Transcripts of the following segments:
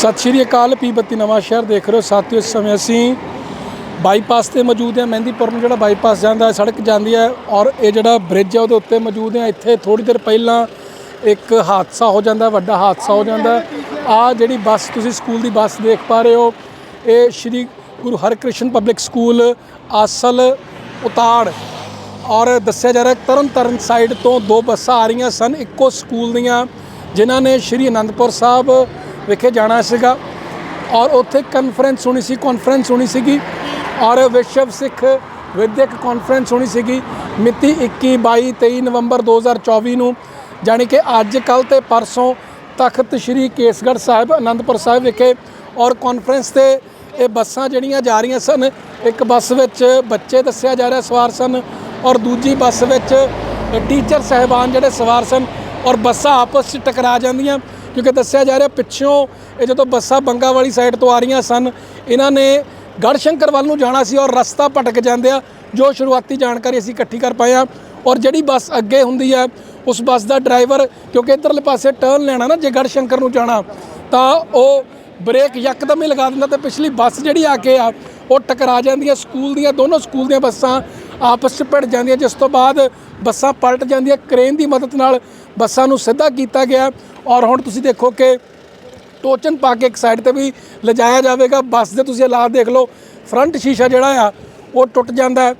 ਸਤਿ ਸ਼੍ਰੀ ਅਕਾਲ ਪੀ32 ਨਵਾਂ ਸ਼ਹਿਰ ਦੇਖ ਰਹੇ ਹੋ। ਸਾਥੀਓ, ਇਸ ਸਮੇਂ ਅਸੀਂ ਬਾਈਪਾਸ ਤੇ ਮੌਜੂਦ ਹਾਂ। ਮਹਿੰਦੀਪੁਰ ਨੂੰ ਜਿਹੜਾ ਬਾਈਪਾਸ ਜਾਂਦਾ ਹੈ, ਸੜਕ ਜਾਂਦੀ ਹੈ ਔਰ ਇਹ ਜਿਹੜਾ ਬ੍ਰਿਜ ਹੈ, ਉਹਦੇ ਉੱਤੇ ਮੌਜੂਦ ਹਾਂ। ਇੱਥੇ ਥੋੜੀ ਦੇਰ ਪਹਿਲਾਂ ਇੱਕ ਹਾਦਸਾ ਹੋ ਜਾਂਦਾ ਵੱਡਾ ਹਾਦਸਾ ਹੋ ਜਾਂਦਾ ਆ ਜਿਹੜੀ ਬੱਸ ਤੁਸੀਂ ਸਕੂਲ ਦੀ ਬੱਸ ਦੇਖ ਪਾ ਰਹੇ ਹੋ, ਇਹ ਸ਼੍ਰੀ ਗੁਰੂ ਹਰਕ੍ਰਿਸ਼ਨ ਪਬਲਿਕ ਸਕੂਲ ਆਸਲ ਉਤਾੜ ਔਰ ਦੱਸਿਆ ਜਾ ਰਿਹਾ ਤਰਨ ਤਾਰਨ ਸਾਈਡ ਤੋਂ ਦੋ ਬੱਸਾਂ ਆ ਰਹੀਆਂ ਸਨ। ਇੱਕੋ ਸਕੂਲ ਦੀਆਂ, ਜਿਨ੍ਹਾਂ ਨੇ ਸ਼੍ਰੀ ਅਨੰਦਪੁਰ ਸਾਹਿਬ ਵਿਖੇ ਜਾਣਾ ਸੀਗਾ ਔਰ ਉੱਥੇ ਕਾਨਫਰੰਸ ਹੋਣੀ ਸੀ ਕਾਨਫਰੰਸ ਹੋਣੀ ਸੀਗੀ ਔਰ ਵਿਸ਼ਵ ਸਿੱਖ ਵਿਦਿਅਕ ਕਾਨਫਰੰਸ ਹੋਣੀ ਸੀਗੀ ਮਿਤੀ 21 22 23 ਨਵੰਬਰ 2024 ਨੂੰ, ਜਾਣੀ ਕਿ ਅੱਜ ਕੱਲ ਤੇ ਪਰਸੋਂ ਤਖਤ ਸ਼੍ਰੀ ਕੇਸਗੜ੍ਹ ਸਾਹਿਬ, ਅਨੰਦਪੁਰ ਸਾਹਿਬ ਵਿਖੇ ਔਰ ਕਾਨਫਰੰਸ ਤੇ ਇਹ ਬੱਸਾਂ ਜਿਹੜੀਆਂ ਜਾ ਰਹੀਆਂ ਸਨ, ਇੱਕ ਬੱਸ ਵਿੱਚ ਬੱਚੇ ਦੱਸਿਆ ਜਾ ਰਿਹਾ ਸਵਾਰ ਸਨ ਔਰ ਦੂਜੀ ਬੱਸ ਵਿੱਚ ਟੀਚਰ ਸਹਿਬਾਨ ਜਿਹੜੇ ਸਵਾਰ ਸਨ ਔਰ ਬੱਸਾਂ ਆਪਸ 'ਚ ਟਕਰਾ ਜਾਂਦੀਆਂ ਕਿਉਂਕਿ ਦੱਸਿਆ ਜਾ ਰਿਹਾ ਪਿੱਛੋਂ ਇਹ ਜਦੋਂ ਬੱਸਾਂ ਬੰਗਾ ਵਾਲੀ ਸਾਈਡ ਤੋਂ ਆ ਰਹੀਆਂ ਸਨ, ਇਹਨਾਂ ਨੇ ਗੜਸ਼ੰਕਰ ਵੱਲ ਨੂੰ ਜਾਣਾ ਸੀ ਔਰ ਰਸਤਾ ਭਟਕ ਜਾਂਦੇ ਆ ਜੋ ਸ਼ੁਰੂਆਤੀ ਜਾਣਕਾਰੀ ਅਸੀਂ ਇਕੱਠੀ ਕਰ ਪਾਏ ਆ ਔਰ ਜਿਹੜੀ ਬੱਸ ਅੱਗੇ ਹੁੰਦੀ ਹੈ, ਉਸ ਬੱਸ ਦਾ ਡਰਾਈਵਰ ਕਿਉਂਕਿ ਇਧਰਲੇ ਪਾਸੇ ਟਰਨ ਲੈਣਾ ਨਾ, ਜੇ ਗੜਸ਼ੰਕਰ ਨੂੰ ਜਾਣਾ, ਤਾਂ ਉਹ ਬ੍ਰੇਕ ਯਕਦਮ ਹੀ ਲਗਾ ਦਿੰਦਾ ਤੇ ਪਿਛਲੀ ਬੱਸ ਜਿਹੜੀ ਆ ਕੇ ਆ, ਉਹ ਟਕਰਾ ਜਾਂਦੀ ਹੈ ਸਕੂਲ ਦੀਆਂ, ਦੋਨੋਂ ਸਕੂਲ ਦੀਆਂ ਬੱਸਾਂ ਆਪਸ 'ਚ ਭਿੜ ਜਾਂਦੀਆਂ, ਜਿਸ ਤੋਂ ਬਾਅਦ ਬੱਸਾਂ ਪਲਟ ਜਾਂਦੀਆਂ। ਕ੍ਰੇਨ ਦੀ ਮਦਦ ਨਾਲ ਬੱਸਾਂ ਨੂੰ ਸਿੱਧਾ ਕੀਤਾ ਗਿਆ। ਔਰ ਹੁਣ ਤੁਸੀਂ ਦੇਖੋ ਕਿ ਟੋਚਨ ਪਾ ਕੇ ਇੱਕ ਸਾਈਡ ਤੇ ਵੀ ਲਿਜਾਇਆ ਜਾਵੇਗਾ। ਬੱਸ ਦੇ ਤੁਸੀਂ ਹਾਲਾਤ ਦੇਖ ਲਓ ਫਰੰਟ ਸ਼ੀਸ਼ਾ ਜਿਹੜਾ ਆ, ਉਹ ਟੁੱਟ ਜਾਂਦਾ ਹੈ।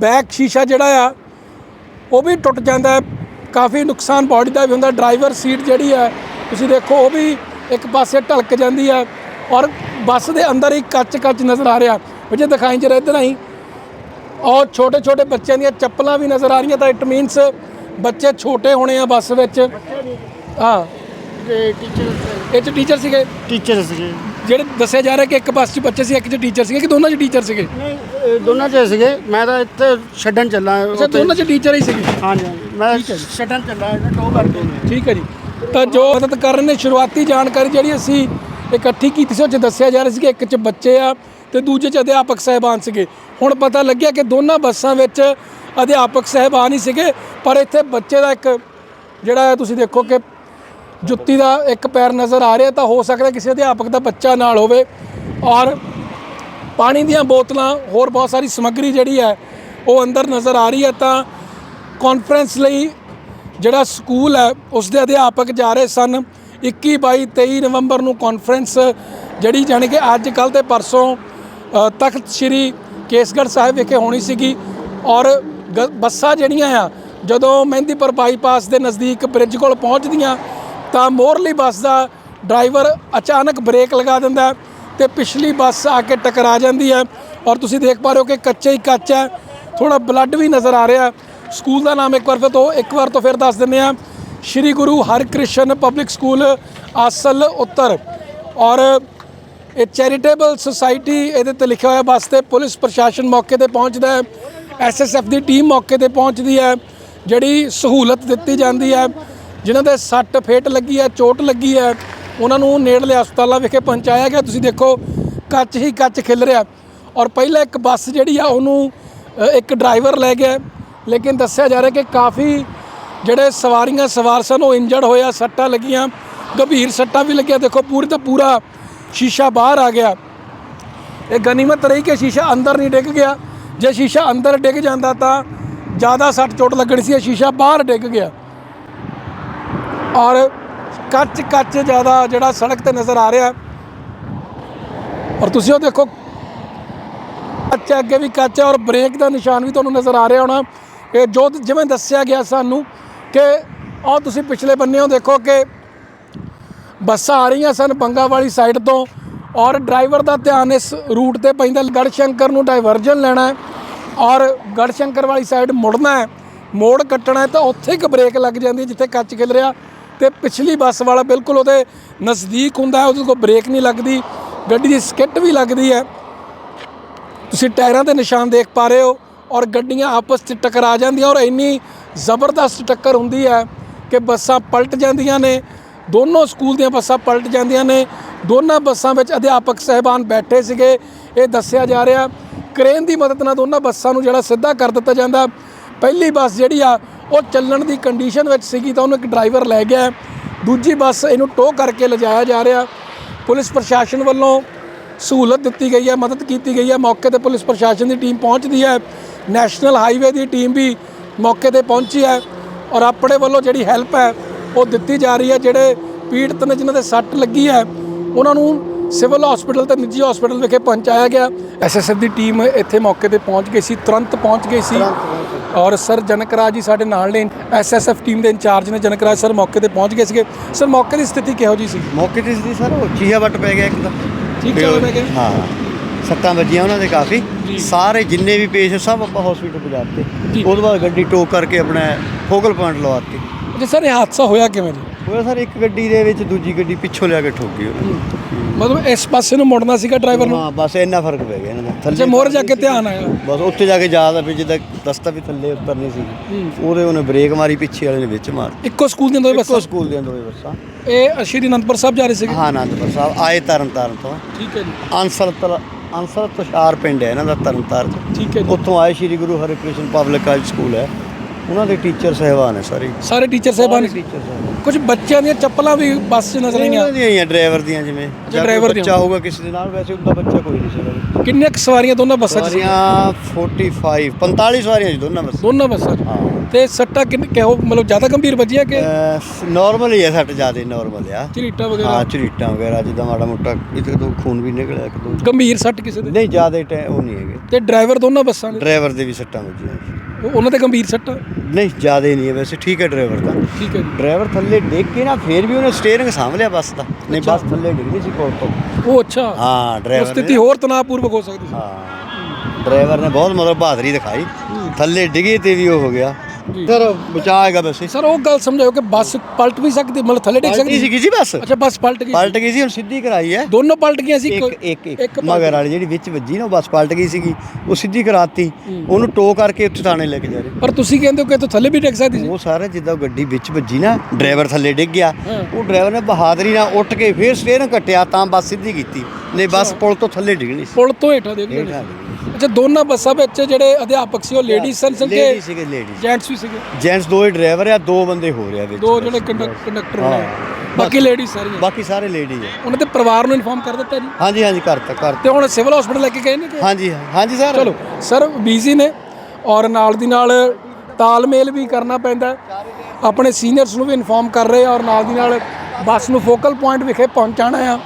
ਬੈਕ ਸ਼ੀਸ਼ਾ ਜਿਹੜਾ ਆ, ਉਹ ਵੀ ਟੁੱਟ ਜਾਂਦਾ ਹੈ। ਕਾਫੀ ਨੁਕਸਾਨ ਬਾਡੀ ਦਾ ਵੀ ਹੁੰਦਾ ਡਰਾਈਵਰ ਸੀਟ ਜਿਹੜੀ ਹੈ, ਤੁਸੀਂ ਦੇਖੋ, ਉਹ ਵੀ ਇੱਕ ਪਾਸੇ ਢਲਕ ਜਾਂਦੀ ਹੈ ਔਰ ਬੱਸ ਦੇ ਅੰਦਰ ਹੀ ਕੱਚ ਕੱਚ ਨਜ਼ਰ ਆ ਰਿਹਾ। ਵਜੇ, ਦਿਖਾਈ ਜਰਾ ਇੱਧਰ ਆਈ। ਔਰ ਛੋਟੇ ਛੋਟੇ ਬੱਚਿਆਂ ਦੀਆਂ ਚੱਪਲਾਂ ਵੀ ਨਜ਼ਰ ਆ ਰਹੀਆਂ ਤਾਂ ਇਟ ਮੀਨਸ ਬੱਚੇ ਛੋਟੇ ਹੋਣੇ ਆ ਬੱਸ ਵਿੱਚ। ਹਾਂ। ਟੀਚਰ ਇਹ ਚ ਟੀਚਰ ਸੀਗੇ। ਟੀਚਰ ਸੀਗੇ। ਜਿਹੜੇ ਦੱਸਿਆ ਜਾ ਰਿਹਾ ਕਿ ਇੱਕ ਬੱਸ 'ਚ ਬੱਚੇ ਸੀ ਇੱਕ 'ਚ ਟੀਚਰ ਸੀਗੇ ਕਿ ਦੋਨਾਂ 'ਚ ਟੀਚਰ ਸੀਗੇ? ਨਹੀਂ ਇਹ ਦੋਨਾਂ ਚ ਸੀਗੇ। ਮੈਂ ਤਾਂ ਇੱਥੇ ਛੱਡਣ ਚੱਲਾ ਅੱਛਾ ਉੱਥੇ। ਦੋਨਾਂ 'ਚ ਟੀਚਰ ਹੀ ਸੀਗੇ? ਹਾਂਜੀ ਹਾਂਜੀ। ਮੈਂ ਛੱਡਣ ਚੱਲਾ ਇਹਨੇ ਟੋ ਕਰਕੇ ਠੀਕ ਹੈ ਜੀ। ਤਾਂ ਜੋ ਮਦਦ ਕਰਨ ਨੇ ਸ਼ੁਰੂਆਤੀ ਜਾਣਕਾਰੀ ਜਿਹੜੀ ਅਸੀਂ ਇਕੱਠੀ ਕੀਤੀ ਸੀ ਉਹ 'ਚ ਦੱਸਿਆ ਜਾ ਰਿਹਾ ਸੀ ਕਿ ਇੱਕ 'ਚ ਬੱਚੇ ਆ ਤੇ ਦੂਜੇ 'ਚ ਅਧਿਆਪਕ ਸਹਿਬਾਨ ਸੀਗੇ। ਹੁਣ ਪਤਾ ਲੱਗਿਆ ਕਿ ਦੋਨਾਂ ਬੱਸਾਂ ਵਿੱਚ ਅਧਿਆਪਕ ਸਹਿਬਾਨ ਹੀ ਸੀਗੇ ਪਰ ਇੱਥੇ ਬੱਚੇ ਦਾ ਇੱਕ ਜਿਹੜਾ ਤੁਸੀਂ ਦੇਖੋ ਕਿ ਜੁੱਤੀ ਦਾ ਇੱਕ ਪੈਰ ਨਜ਼ਰ ਆ ਰਿਹਾ ਤਾਂ ਹੋ ਸਕਦਾ ਕਿਸੇ ਅਧਿਆਪਕ ਦਾ ਬੱਚਾ ਨਾਲ ਹੋਵੇ। ਔਰ ਪਾਣੀ ਦੀਆਂ ਬੋਤਲਾਂ, ਹੋਰ ਬਹੁਤ ਸਾਰੀ ਸਮੱਗਰੀ ਜਿਹੜੀ ਹੈ, ਉਹ ਅੰਦਰ ਨਜ਼ਰ ਆ ਰਹੀ ਹੈ ਤਾਂ ਕਾਨਫਰੰਸ ਲਈ ਜਿਹੜਾ ਸਕੂਲ ਹੈ, ਉਸ ਦੇ ਅਧਿਆਪਕ ਜਾ ਰਹੇ ਸਨ। 21 22 23 ਨਵੰਬਰ ਨੂੰ ਕਾਨਫਰੰਸ ਜਿਹੜੀ ਜਾਣੀ ਕਿ ਅੱਜ ਕੱਲ ਤੇ ਪਰਸੋਂ ਤਖਤ ਸ੍ਰੀ ਕੇਸਗੜ੍ਹ ਸਾਹਿਬ ਵਿਖੇ ਹੋਣੀ ਸੀਗੀ। ਔਰ ਗ- ਬੱਸਾਂ ਜਿਹੜੀਆਂ ਆ, ਜਦੋਂ ਮਹਿੰਦੀਪੁਰ ਬਾਈਪਾਸ ਦੇ ਨਜ਼ਦੀਕ ਬ੍ਰਿਜ ਕੋਲ ਪਹੁੰਚਦੀਆਂ ਤਾਂ ਮੋਰਲੀ ਬੱਸ ਦਾ ਡਰਾਈਵਰ ਅਚਾਨਕ ਬ੍ਰੇਕ ਲਗਾ ਦਿੰਦਾ ਹੈ ਤੇ ਪਿਛਲੀ ਬੱਸ ਆ ਕੇ ਟਕਰਾ ਜਾਂਦੀ ਹੈ। ਔਰ ਤੁਸੀਂ ਦੇਖ ਪਾ ਰਹੇ ਹੋ ਕਿ ਕੱਚੇ ਹੀ ਕੱਚ ਹੈ। ਥੋੜਾ ਬਲੱਡ ਵੀ ਨਜ਼ਰ ਆ ਰਿਹਾ ਸਕੂਲ ਦਾ ਨਾਮ ਇੱਕ ਵਾਰ ਫਿਰ ਤੋਂ, ਇੱਕ ਵਾਰ ਤੋਂ ਫਿਰ ਦੱਸ ਦਿੰਦੇ ਆ ਸ਼੍ਰੀ ਗੁਰੂ ਹਰਿਕ੍ਰਿਸ਼ਨ ਪਬਲਿਕ ਸਕੂਲ, ਆਸਲ, ਉੱਤਰ। ਔਰ ਇਹ ਚੈਰੀਟੇਬਲ ਸੁਸਾਇਟੀ ਇਹਦੇ ਤੇ ਲਿਖਿਆ ਹੋਇਆ ਬੱਸ ਤੇ ਪੁਲਿਸ ਪ੍ਰਸ਼ਾਸਨ ਮੌਕੇ ਤੇ ਪਹੁੰਚਦਾ ਹੈ। ਐਸਐਸਐਫ ਦੀ ਟੀਮ ਮੌਕੇ ਤੇ ਪਹੁੰਚਦੀ ਹੈ। ਜਿਹੜੀ ਸਹੂਲਤ ਦਿੱਤੀ ਜਾਂਦੀ ਹੈ। ਜਿਨ੍ਹਾਂ ਦੇ ਸੱਟ, ਫੇਟ ਲੱਗੀ ਹੈ, ਚੋਟ ਲੱਗੀ ਹੈ, ਉਹਨਾਂ ਨੂੰ ਨੇੜਲੇ ਹਸਪਤਾਲਾਂ ਵਿਖੇ ਪਹੁੰਚਾਇਆ ਗਿਆ। ਤੁਸੀਂ ਦੇਖੋ, ਕੱਚ ਹੀ ਕੱਚ ਖਿਲ ਰਿਹਾ। ਔਰ ਪਹਿਲਾਂ ਇੱਕ ਬੱਸ ਜਿਹੜੀ ਆ, ਉਹਨੂੰ ਇੱਕ ਡਰਾਈਵਰ ਲੈ ਗਿਆ। ਲੇਕਿਨ ਦੱਸਿਆ ਜਾ ਰਿਹਾ ਕਿ ਕਾਫੀ ਜਿਹੜੇ ਸਵਾਰੀਆਂ ਸਵਾਰ ਸਨ, ਉਹ ਇੰਜਰਡ ਹੋਇਆ, ਸੱਟਾਂ ਲੱਗੀਆਂ, ਗੰਭੀਰ ਸੱਟਾਂ ਵੀ ਲੱਗੀਆਂ। ਦੇਖੋ, ਪੂਰੀ ਤਾਂ ਪੂਰਾ ਸ਼ੀਸ਼ਾ ਬਾਹਰ ਆ ਗਿਆ। ਇਹ ਗਨੀਮਤ ਰਹੀ ਕਿ ਸ਼ੀਸ਼ਾ ਅੰਦਰ ਨਹੀਂ ਡਿੱਗ ਗਿਆ। ਜੇ ਸ਼ੀਸ਼ਾ ਅੰਦਰ ਡਿੱਗ ਜਾਂਦਾ ਤਾਂ ਜ਼ਿਆਦਾ ਸੱਟ ਚੋਟ ਲੱਗਣੀ ਸੀ, ਇਹ ਸ਼ੀਸ਼ਾ ਬਾਹਰ ਡਿੱਗ ਗਿਆ। ਔਰ ਕੱਚ ਕੱਚ ਜ਼ਿਆਦਾ ਜਿਹੜਾ ਸੜਕ ਤੇ ਨਜ਼ਰ ਆ ਰਿਹਾ ਔਰ ਤੁਸੀਂ ਉਹ ਦੇਖੋ, ਕੱਚ ਅੱਗੇ ਵੀ ਕੱਚ ਹੈ ਔਰ ਬ੍ਰੇਕ ਦਾ ਨਿਸ਼ਾਨ ਵੀ ਤੁਹਾਨੂੰ ਨਜ਼ਰ ਆ ਰਿਹਾ ਹੋਣਾ। ਇਹ ਜੋ ਜਿਵੇਂ ਦੱਸਿਆ ਗਿਆ ਸਾਨੂੰ ਕਿ ਆਹ ਤੁਸੀਂ ਪਿਛਲੇ ਬੰਨਿਓ ਦੇਖੋ ਕਿ ਬੱਸਾਂ ਆ ਰਹੀਆਂ ਸਨ ਬੰਗਾ ਵਾਲੀ ਸਾਈਡ ਤੋਂ ਔਰ ਡਰਾਈਵਰ ਦਾ ਧਿਆਨ ਇਸ ਰੂਟ ਤੇ ਪੈਂਦਾ। ਗੜਸ਼ੰਕਰ ਨੂੰ ਡਾਈਵਰਜਨ ਲੈਣਾ ਹੈ ਔਰ ਗੜਸ਼ੰਕਰ ਵਾਲੀ ਸਾਈਡ ਮੁੜਨਾ ਹੈ। ਮੋੜ ਕੱਟਣਾ ਹੈ ਤਾਂ ਉੱਥੇ ਇੱਕ ਬ੍ਰੇਕ ਲੱਗ ਜਾਂਦੀ ਹੈ ਜਿੱਥੇ ਕੱਚ ਖਿਲ ਰਿਹਾ। ਤੇ ਪਿਛਲੀ ਬੱਸ ਵਾਲਾ ਬਿਲਕੁਲ ਉਹਦੇ ਨਜ਼ਦੀਕ ਹੁੰਦਾ ਹੈ, ਉਹਦੇ ਕੋਲ ਬ੍ਰੇਕ ਨਹੀਂ ਲੱਗਦੀ, ਗੱਡੀ ਦੀ ਸਕਿੱਟ ਵੀ ਲੱਗਦੀ ਹੈ। ਤੁਸੀਂ ਟਾਇਰਾਂ ਦੇ ਨਿਸ਼ਾਨ ਦੇਖ ਪਾ ਰਹੇ ਹੋ ਔਰ ਗੱਡੀਆਂ ਆਪਸ 'ਚ ਟਕਰਾ ਜਾਂਦੀਆਂ ਔਰ ਇੰਨੀ ਜ਼ਬਰਦਸਤ ਟੱਕਰ ਹੁੰਦੀ ਹੈ ਕਿ ਬੱਸਾਂ ਪਲਟ ਜਾਂਦੀਆਂ ਨੇ। ਦੋਨੋਂ ਸਕੂਲ ਦੀਆਂ ਬੱਸਾਂ ਪਲਟ ਜਾਂਦੀਆਂ ਨੇ। ਦੋਨਾਂ ਬੱਸਾਂ ਵਿੱਚ ਅਧਿਆਪਕ ਸਹਿਬਾਨ ਬੈਠੇ ਸੀਗੇ। ਇਹ ਦੱਸਿਆ ਜਾ ਰਿਹਾ, ਕ੍ਰੇਨ ਦੀ ਮਦਦ ਨਾਲ ਦੋਨਾਂ ਬੱਸਾਂ ਨੂੰ ਜਿਹੜਾ ਸਿੱਧਾ ਕਰ ਦਿੱਤਾ ਜਾਂਦਾ। ਪਹਿਲੀ ਬੱਸ ਜਿਹੜੀ ਆ ਉਹ ਚੱਲਣ ਦੀ ਕੰਡੀਸ਼ਨ ਵਿੱਚ ਸੀਗੀ ਤਾਂ ਉਹਨੂੰ ਇੱਕ ਡਰਾਈਵਰ ਲੈ ਗਿਆ। ਦੂਜੀ ਬੱਸ ਇਹਨੂੰ ਟੋ ਕਰਕੇ ਲਿਜਾਇਆ ਜਾ ਰਿਹਾ। ਪੁਲਿਸ ਪ੍ਰਸ਼ਾਸਨ ਵੱਲੋਂ ਸਹੂਲਤ ਦਿੱਤੀ ਗਈ ਹੈ, ਮਦਦ ਕੀਤੀ ਗਈ ਹੈ। ਮੌਕੇ ਤੇ ਪੁਲਿਸ ਪ੍ਰਸ਼ਾਸਨ ਦੀ ਟੀਮ ਪਹੁੰਚਦੀ ਹੈ। ਨੈਸ਼ਨਲ ਹਾਈਵੇ ਦੀ ਟੀਮ ਵੀ ਮੌਕੇ ਤੇ ਪਹੁੰਚੀ ਹੈ ਔਰ ਆਪਣੇ ਵੱਲੋਂ ਜਿਹੜੀ ਹੈਲਪ ਹੈ ਉਹ ਦਿੱਤੀ ਜਾ ਰਹੀ ਹੈ। ਜਿਹੜੇ ਪੀੜਤ ਨੇ, ਜਿਨ੍ਹਾਂ ਦੇ ਸੱਟ ਲੱਗੀ ਹੈ, ਉਹਨਾਂ ਨੂੰ ਸਿਵਲ ਹਸਪੀਟਲ ਤੇ ਨਿੱਜੀ ਹਸਪੀਟਲ ਵਿਖੇ ਪਹੁੰਚਾਇਆ ਗਿਆ। ਐਸਐਸਐਫ ਦੀ ਟੀਮ ਇੱਥੇ ਮੌਕੇ ਤੇ ਪਹੁੰਚ ਗਈ ਸੀ ਤੁਰੰਤ ਪਹੁੰਚ ਗਈ ਸੀ। ਔਰ ਸਰ ਜਨਕਰਾਜ ਜੀ ਸਾਡੇ ਨਾਲ ਨੇ। ਐਸਐਸਐਫ ਟੀਮ ਦੇ ਇੰਚਾਰਜ ਨੇ ਜਨਕਰਾਜ ਸਰ ਮੌਕੇ ਤੇ ਪਹੁੰਚ ਗਏ ਸੀਗੇ। ਸਰ ਮੌਕੇ ਦੀ ਸਥਿਤੀ ਕਿਹੋ ਜੀ ਸੀ? ਮੌਕੇ ਤੇ ਸੀ ਸਰ ਉਹ ਚੀਹਾ ਵੱਟ ਪੈ ਗਿਆ ਇੱਕ ਤਾਂ। ਠੀਕ ਚੱਲ ਪੈ ਗਿਆ? ਹਾਂ ਸੱਟਾਂ ਵੱਜੀਆਂ ਉਹਨਾਂ ਦੇ ਕਾਫੀ। ਸਾਰੇ ਜਿੰਨੇ ਵੀ ਪੇਸ਼ ਸਭ ਆਪਾਂ ਹਸਪੀਟਲ ਜੀ। ਪਹੁੰਚਾਤੇ ਉਸ ਤੋਂ ਬਾਅਦ ਗੱਡੀ ਟੋਕ ਕਰਕੇ ਆਪਣਾ ਫੋਕਲ ਪੁਆਇੰਟ ਲਵਾਤੀ ਜੀ ਸਰ ਇਹ ਹਾਦਸਾ ਹੋਇਆ ਕਿਵੇਂ ਜੀ? ਹੋਇਆ ਸਰ ਇੱਕ ਗੱਡੀ ਦੇ ਵਿੱਚ ਦੂਜੀ ਗੱਡੀ ਪਿੱਛੋਂ ਲਿਆ ਕੇ ਠੋਕ ਗਈ ਉਹਨੇ। ਮਤਲਬ ਇਸ ਪਾਸੇ ਨੂੰ ਮੁੜਨਾ ਸੀਗਾ ਡਰਾਈਵਰ ਨੂੰ? ਹਾਂ ਬਸ ਇੰਨਾ ਫ਼ਰਕ ਪੈ ਗਿਆ ਇਹਨਾਂ ਦਾ। ਅੱਛਾ ਮੋਰ ਜਾ ਕੇ ਧਿਆਨ ਆਇਆ। ਬਸ ਉੱਥੇ ਜਾ ਕੇ ਯਾਦ ਆ ਵੀ ਜਿੱਦਾਂ ਦਸਤਾ ਵੀ ਥੱਲੇ ਉਤਰਨੀ ਸੀ। ਉਹਦੇ ਉਹਨੇ ਬ੍ਰੇਕ ਮਾਰੀ ਪਿੱਛੇ ਵਾਲੇ ਨੇ ਵਿੱਚ ਮਾਰ ਇੱਕੋ ਸਕੂਲ ਦੀਆਂ ਦੋ ਇੱਕੋ ਬੱਸਾਂ ਸਕੂਲ ਦੀਆਂ ਦੋਵੇਂ ਬੱਸਾਂ। ਇਹ ਸ਼੍ਰੀ ਅਨੰਦਪੁਰ ਸਾਹਿਬ ਜਾ ਰਹੇ ਸੀਗੇ? ਹਾਂ ਆਨੰਦਪੁਰ ਸਾਹਿਬ। ਆਏ ਤਰਨ ਤਾਰਨ ਤੋਂ। ਠੀਕ ਹੈ ਜੀ। ਅੰਸਰ ਤਲ ਅੰਸਰ ਤੁਸ਼ਾਰ ਪਿੰਡ ਹੈ ਇਹਨਾਂ ਦਾ ਤਰਨ ਤਾਰਨ ਤੋਂ ਠੀਕ ਹੈ ਜੀ। ਉੱਥੋਂ ਆਏ Shri Guru Harkrishan public college school ਹੈ। ਉਹਨਾਂ ਦੇ ਟੀਚਰ ਸਹਿਬਾਨ ਹੈ ਸਾਰੇ। ਸਾਰੇ ਟੀਚਰ ਸਾਹਿਬਾਨ ਟੀਚਰ ਸਾਹਿਬਾਨ। ਕੁਝ ਬੱਚਿਆਂ ਦੀਆਂ ਚੱਪਲਾਂ ਵੀ ਬੱਸ 'ਚ ਨਜ਼ਰ ਆਈਆਂ। ਉਹਨਾਂ ਦੀਆਂ ਹੀ ਆ ਡਰਾਈਵਰ ਦੀਆਂ ਜਿਵੇਂ। ਜਾਂ ਕੋਈ driver ਦੀਆਂ। ਬੱਚਾ ਹੋਊਗਾ ਕਿਸੇ ਦੇ ਨਾਲ ਵੈਸੇ ਉਹਦਾ ਬੱਚਾ ਕੋਈ ਨਹੀਂ ਸੀਗਾ। ਕਿੰਨੀਆਂ ਕੁ ਸਵਾਰੀਆਂ ਦੋਨਾਂ ਬੱਸਾਂ 'ਚ ਸੀ? ਸਵਾਰੀਆਂ 45 45 ਸਵਾਰੀਆਂ ਜੀ ਦੋਨਾਂ ਬੱਸ। ਦੋਨਾਂ ਬੱਸਾਂ 'ਚ। ਹਾਂ। ਤੇ ਸੱਟਾਂ ਕਿੰਨ ਕਿਹੋ ਮਤਲਬ ਜ਼ਿਆਦਾ ਗੰਭੀਰ ਵੱਜੀਆਂ ਕਿ ਨਾਰਮਲ ਹੀ ਹੈ ਸੱਟ ਜ਼ਿਆਦਾ ਨਾਰਮਲ ਆ। ਝਰੀਟਾਂ ਹਾਂ ਵਗੈਰਾ ਝਰੀਟਾਂ ਵਗੈਰਾ ਜਿੱਦਾਂ ਮਾੜਾ ਮੋਟਾ ਇੱਕ ਦੋ ਖੂਨ ਵੀ ਨਿਕਲਿਆ ਇੱਕ ਦੋ ਗੰਭੀਰ ਸੱਟ ਕਿਸੇ ਦੇ? ਨਹੀਂ ਜ਼ਿਆਦਾ ਉਹ ਨਹੀਂ ਹੈਗੇ। ਤੇ ਡਰਾਈਵਰ ਦੋਨਾਂ ਬੱਸਾਂ ਦੇ? ਡਰਾਈਵਰ ਦੇ ਵੀ ਸੱਟਾਂ ਵੱਜੀਆਂ ਉਹ- ਉਹਨਾਂ ਤੇ ਗੰਭੀਰ ਸੱਟਾਂ? ਨਹੀਂ ਜ਼ਿਆਦਾ ਨਹੀਂ ਹੈ ਵੈਸੇ ਠੀਕ ਹੈ ਡਰਾਈਵਰ ਦਾ ਠੀਕ ਹੈ ਜੀ। ਡਰਾਈਵਰ ਥੱਲੇ ਡਿੱਗ ਕੇ ਨਾ ਫੇਰ ਵੀ ਉਹਨੇ ਸਟੀਅਰਿੰਗ ਸਾਂਭ ਲਿਆ ਬੱਸ ਦਾ। ਨਹੀਂ ਬੱਸ ਥੱਲੇ ਡਿੱਗਣੀ ਸੀ ਕੋਲ ਤੋਂ। ਉਹ ਅੱਛਾ। ਹਾਂ ਉਹ ਡਰਾਈਵਰ ਸਥਿਤੀ ਨੇ। ਹੋਰ ਤਣਾਅਪੂਰਵਕ ਹੋ ਸਕਦੀ ਸੀ। ਹਾਂ। ਡਰਾਈਵਰ ਨੇ ਬਹੁਤ ਮਤਲਬ ਬਹਾਦਰੀ ਦਿਖਾਈ। ਥੱਲੇ ਡਿੱਗੇ ਤੇ ਵੀ ਉਹ ਹੋ ਗਿਆ। ਸਰ ਬਚਾਏਗਾ ਵੈਸੇ ਸਰ ਉਹ ਗੱਲ ਸਮਝਾਓ ਕਿ ਬੱਸ ਪਲਟ ਵੀ ਸਕਦੀ ਮਤਲਬ ਥੱਲੇ ਡਿੱਗ ਸਕਦੀ ਸੀ। ਸੀਗੀ ਜੀ ਬੱਸ? ਅੱਛਾ ਬੱਸ ਪਲਟ ਗਈ ਪਲਟ ਗਈ ਸੀ ਹੁਣ ਸਿੱਧੀ ਕਰਾਈ ਹੈ। ਦੋਨੋਂ ਪਲਟ ਗਈਆਂ ਸੀ ਇੱਕ ਇੱਕ ਮਗਰ ਵਾਲੀ ਜਿਹੜੀ ਵਿੱਚ ਵੱਜੀ ਨਾ ਉਹ ਬੱਸ ਪਲਟ ਗਈ ਸੀਗੀ। ਉਹ ਸਿੱਧੀ ਕਰਾਤੀ। ਉਹਨੂੰ ਟੋ ਕਰਕੇ ਉੱਥੇ ਥਾਣੇ ਲੈ ਕੇ ਜਾ ਰਹੇ। ਪਰ ਤੁਸੀਂ ਕਹਿੰਦੇ ਹੋ ਕਿ ਇੱਥੋਂ ਥੱਲੇ ਵੀ ਡਿੱਗ ਸਕਦੀ ਸੀ? ਉਹ ਸਾਰੇ ਜਿੱਦਾਂ ਗੱਡੀ ਵਿੱਚ ਵੱਜੀ ਨਾ ਡਰਾਈਵਰ ਥੱਲੇ ਡਿੱਗ ਗਿਆ। ਉਹ ਡਰਾਈਵਰ ਨੇ ਬਹਾਦਰੀ ਨਾਲ ਉੱਠ ਕੇ ਫੇਰ ਸਟੀਅਰਿੰਗ ਕੱਟਿਆ ਤਾਂ ਬੱਸ ਸਿੱਧੀ ਕੀਤੀ। ਨਹੀਂ ਬੱਸ ਪੁਲ ਤੋਂ ਥੱਲੇ ਡਿੱਗਣੀ ਸੀ। ਪੁਲ ਤੋਂ ਹੇਠਾਂ ਡਿੱਗ ਹੇਠਾਂ ਅੱਛਾ ਦੋਨਾਂ ਬੱਸਾਂ ਵਿੱਚ ਜਿਹੜੇ ਅਧਿਆਪਕ ਸੀ ਉਹ ਲੇਡੀਜ਼ ਸਨ ਲੇਡੀ ਸੰਕੇ ਸੀਗੇ ਲੇਡੀ ਜੈਂਟਸ ਵੀ ਸੀਗੇ? ਜੈਂਟਸ ਦੋ ਹੀ ਡਰਾਈਵਰ ਆ ਦੋ ਬੰਦੇ ਹੋ ਰਿਹਾ ਵਿੱਚ ਦੋ ਜਿਹੜੇ ਕੰਡਕ- ਕੰਡਕਟਰ ਹਾਂ। ਬਾਕੀ ਲੇਡੀਜ਼ ਸਾਰੀਆਂ। ਬਾਕੀ ਸਾਰੇ ਲੇਡੀ ਆ। ਉਹਨਾਂ ਦੇ ਪਰਿਵਾਰ ਨੂੰ ਇਨਫਾਰਮ ਕਰ ਦਿੱਤਾ ਜੀ? ਹਾਂਜੀ ਹਾਂਜੀ ਕਰਤਾ ਕਰਤਾ ਤੇ ਹੁਣ ਸਿਵਲ ਹਸਪੀਟਲ ਲੈ ਕੇ ਗਏ ਨੇ ਕਿ? ਹਾਂਜੀ ਹਾਂਜੀ ਸਰ। ਚਲੋ ਸਰ ਬੀਜ਼ੀ ਨੇ ਔਰ ਨਾਲ ਦੀ ਨਾਲ ਤਾਲਮੇਲ ਵੀ ਕਰਨਾ ਪੈਂਦਾ। ਹੈ। ਆਪਣੇ ਸੀਨੀਅਰਸ ਨੂੰ ਵੀ ਇਨਫਾਰਮ ਕਰ ਰਹੇ ਆ ਔਰ ਨਾਲ ਦੀ ਨਾਲ ਬੱਸ ਨੂੰ ਫੋਕਲ ਪੁਆਇੰਟ ਵਿਖੇ ਪਹੁੰਚਾਉਣਾ ਆ।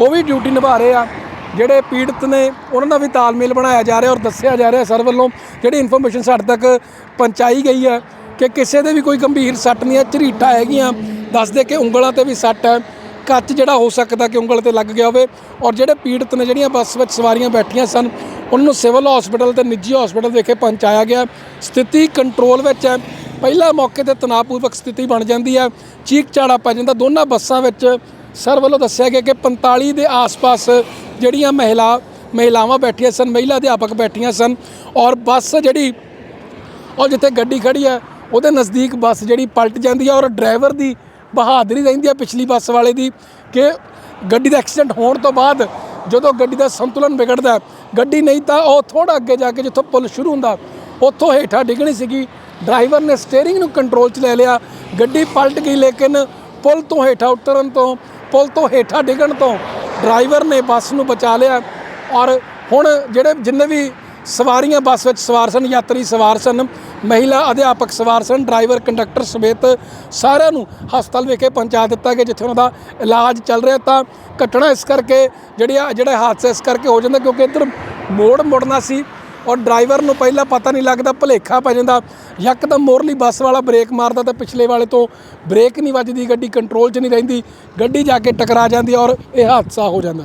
ਉਹ ਵੀ ਡਿਊਟੀ ਨਿਭਾ ਰਹੇ ਆ। ਜਿਹੜੇ ਪੀੜਤ ਨੇ, ਉਹਨਾਂ ਦਾ ਵੀ ਤਾਲਮੇਲ ਬਣਾਇਆ ਜਾ ਰਿਹਾ ਔਰ ਦੱਸਿਆ ਜਾ ਰਿਹਾ ਸਰ ਵੱਲੋਂ, ਜਿਹੜੀ ਇਨਫੋਰਮੇਸ਼ਨ ਸਾਡੇ ਤੱਕ ਪਹੁੰਚਾਈ ਗਈ ਹੈ ਕਿ ਕਿਸੇ ਦੇ ਵੀ ਕੋਈ ਗੰਭੀਰ ਸੱਟ ਨਹੀਂ ਹੈ, ਝਰੀਟਾਂ ਹੈਗੀਆਂ। ਦੱਸਦੇ ਕਿ ਉਂਗਲਾਂ ਤੇ ਵੀ ਸੱਟ ਹੈ। ਕੱਚ ਜਿਹੜਾ ਹੋ ਸਕਦਾ ਕਿ ਉਂਗਲ ਤੇ ਲੱਗ ਗਿਆ ਹੋਵੇ ਔਰ ਜਿਹੜੇ ਪੀੜਤ ਨੇ, ਜਿਹੜੀਆਂ ਬੱਸ ਵਿੱਚ ਸਵਾਰੀਆਂ ਬੈਠੀਆਂ ਸਨ, ਉਹਨਾਂ ਨੂੰ ਸਿਵਲ ਹਸਪੀਟਲ ਤੇ, ਨਿੱਜੀ ਹਸਪੀਟਲ ਵਿਖੇ ਪਹੁੰਚਾਇਆ ਗਿਆ। ਸਥਿਤੀ ਕੰਟਰੋਲ ਵਿੱਚ ਹੈ। ਪਹਿਲਾ ਮੌਕੇ ਤੇ ਤਣਾਅਪੂਰਵਕ ਸਥਿਤੀ ਬਣ ਜਾਂਦੀ ਹੈ। ਚੀਕ ਝਾੜਾ ਪੈ ਜਾਂਦਾ। ਦੋਨਾਂ ਬੱਸਾਂ ਵਿੱਚ ਸਰ ਵੱਲੋਂ ਦੱਸਿਆ ਗਿਆ ਕਿ 45 ਦੇ ਆਸ-ਪਾਸ ਜਿਹੜੀਆਂ ਮਹਿਲਾ, ਮਹਿਲਾਵਾਂ ਬੈਠੀਆਂ ਸਨ, ਮਹਿਲਾ ਅਧਿਆਪਕ ਬੈਠੀਆਂ ਸਨ ਔਰ ਬੱਸ ਜਿਹੜੀ ਔਰ ਜਿੱਥੇ ਗੱਡੀ ਖੜੀ ਹੈ, ਉਹਦੇ ਨਜ਼ਦੀਕ ਬੱਸ ਜਿਹੜੀ ਪਲਟ ਜਾਂਦੀ ਹੈ ਔਰ ਡਰਾਈਵਰ ਦੀ ਬਹਾਦਰੀ ਰਹਿੰਦੀ ਹੈ ਪਿਛਲੀ ਬੱਸ ਵਾਲੇ ਦੀ ਕਿ ਗੱਡੀ ਦਾ ਐਕਸੀਡੈਂਟ ਹੋਣ ਤੋਂ ਬਾਅਦ ਜਦੋਂ ਗੱਡੀ ਦਾ ਸੰਤੁਲਨ ਵਿਗੜਦਾ ਗੱਡੀ ਨਹੀਂ ਤਾਂ ਉਹ ਥੋੜਾ ਅੱਗੇ ਜਾ ਕੇ ਜਿੱਥੋਂ ਪੁਲ ਸ਼ੁਰੂ ਹੁੰਦਾ, ਉੱਥੋਂ ਹੇਠਾਂ ਡਿੱਗਣੀ ਸੀਗੀ, ਡਰਾਈਵਰ ਨੇ ਸਟੀਅਰਿੰਗ ਨੂੰ ਕੰਟਰੋਲ 'ਚ ਲੈ ਲਿਆ, ਗੱਡੀ ਪਲਟ ਗਈ ਲੇਕਿਨ ਪੁਲ ਤੋਂ ਹੇਠਾਂ ਉਤਰਨ ਤੋਂ ਪੁਲ ਤੋਂ ਹੇਠਾਂ ਡਿੱਗਣ ਤੋਂ ਡਰਾਈਵਰ ਨੇ ਬੱਸ ਨੂੰ ਬਚਾ ਲਿਆ ਔਰ ਹੁਣ ਜਿਹੜੇ ਜਿੰਨੇ ਵੀ ਸਵਾਰੀਆਂ ਬੱਸ ਵਿੱਚ ਸਵਾਰ ਸਨ, ਯਾਤਰੀ ਸਵਾਰ ਸਨ, ਮਹਿਲਾ ਅਧਿਆਪਕ ਸਵਾਰ ਸਨ, ਡਰਾਈਵਰ, ਕੰਡਕਟਰ ਸਮੇਤ ਸਾਰਿਆਂ ਨੂੰ ਹਸਪਤਾਲ ਵਿਖੇ ਪਹੁੰਚਾ ਦਿੱਤਾ ਗਿਆ ਜਿੱਥੇ ਉਹਨਾਂ ਦਾ ਇਲਾਜ ਚੱਲ ਰਿਹਾ ਤਾਂ ਘਟਨਾ ਇਸ ਕਰਕੇ ਜਿਹੜੀ ਆ ਜਿਹੜਾ ਹਾਦਸਾ ਇਸ ਕਰਕੇ ਹੋ ਜਾਂਦਾ ਕਿਉਂਕਿ ਇੱਧਰ ਮੋੜ ਮੁੜਨਾ ਸੀ। ਔਰ ਡਰਾਈਵਰ ਨੂੰ ਪਹਿਲਾਂ ਪਤਾ ਨਹੀਂ ਲੱਗਦਾ, ਭੁਲੇਖਾ ਪੈ ਜਾਂਦਾ। ਯਕਦਮ ਮੋਰਲੀ ਬੱਸ ਵਾਲਾ ਬ੍ਰੇਕ ਮਾਰਦਾ ਤਾਂ ਪਿਛਲੇ ਵਾਲੇ ਤੋਂ ਬ੍ਰੇਕ ਨਹੀਂ ਵੱਜਦੀ, ਗੱਡੀ ਕੰਟਰੋਲ 'ਚ ਨਹੀਂ ਰਹਿੰਦੀ, ਗੱਡੀ ਜਾ ਕੇ ਟਕਰਾ ਜਾਂਦੀ ਔਰ ਇਹ ਹਾਦਸਾ ਹੋ ਜਾਂਦਾ।